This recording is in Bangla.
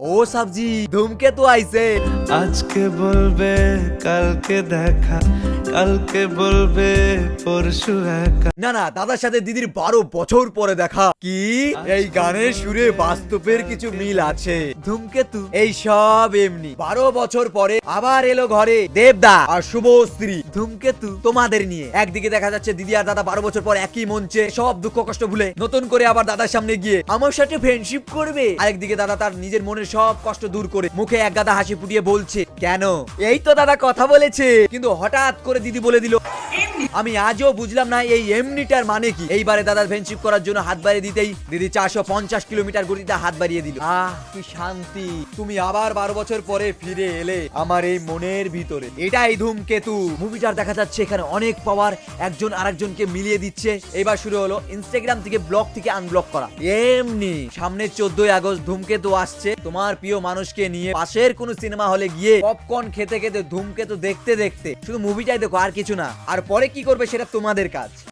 ও সাবজি ধুমকেতু আইছে আজকে বলবে কালকে দেখা কালকে বলবে পরশু একা। না না দাদার সাথে দিদির বারো বছর পরে দেখা। কি? এই গানের সুরে বাস্তবের কিছু মিল আছে। ধূমকেতু এই সব এমনি। বারো বছর পরে আবার এলো ঘরে দেবদা আর শুভশ্রী ধূমকেতু তোমাদের নিয়ে। একদিকে দেখা যাচ্ছে দিদি আর দাদা বারো বছর পর একই মঞ্চে সব দুঃখ কষ্ট ভুলে নতুন করে আবার দাদার সামনে গিয়ে আমার সাথে ফ্রেন্ডশিপ করবে। আরেকদিকে দাদা তার নিজের মনের সব কষ্ট দূর করে মুখে এক গাদা হাসি ফুটিয়ে বলছে কেন? এই তো দাদা কথা বলেছে। কিন্তু হঠাৎ করে দিদি বলে দিল। আমি আজও বুঝলাম না এই এমনিটার মানে কি। এইবারে দাদার ফ্রেন্ডশিপ করার জন্য হাত বাড়িয়ে দিতেই দিদি চারশো পঞ্চাশ কিলোমিটার গতিতে হাত বাড়িয়ে দিল। আহ, কি শান্তি। তুমি আবার বারো বছর পরে ফিরে এলে আমার এই মনের ভিতরে। এটাই ধূমকেতু। মুভিটার দেখা যাচ্ছে এখানে অনেক পাওয়ার একজন আরেকজনকে মিলিয়ে দিচ্ছে। এবার শুরু হলো ইনস্টাগ্রাম থেকে ব্লক থেকে আনব্লক করা। এমনি সামনে চোদ্দই আগস্ট ধূমকেতু আসছে। তোমার প্রিয় মানুষকে নিয়ে পাশের কোনো সিনেমা হলে গিয়ে পপকর্ন খেতে খেতে ধূমকেতু দেখতে দেখতে। শুধু মুভিটাই দেখো, আর কিছু না। আর পরে কি করবে সেটা তোমাদের কাজ।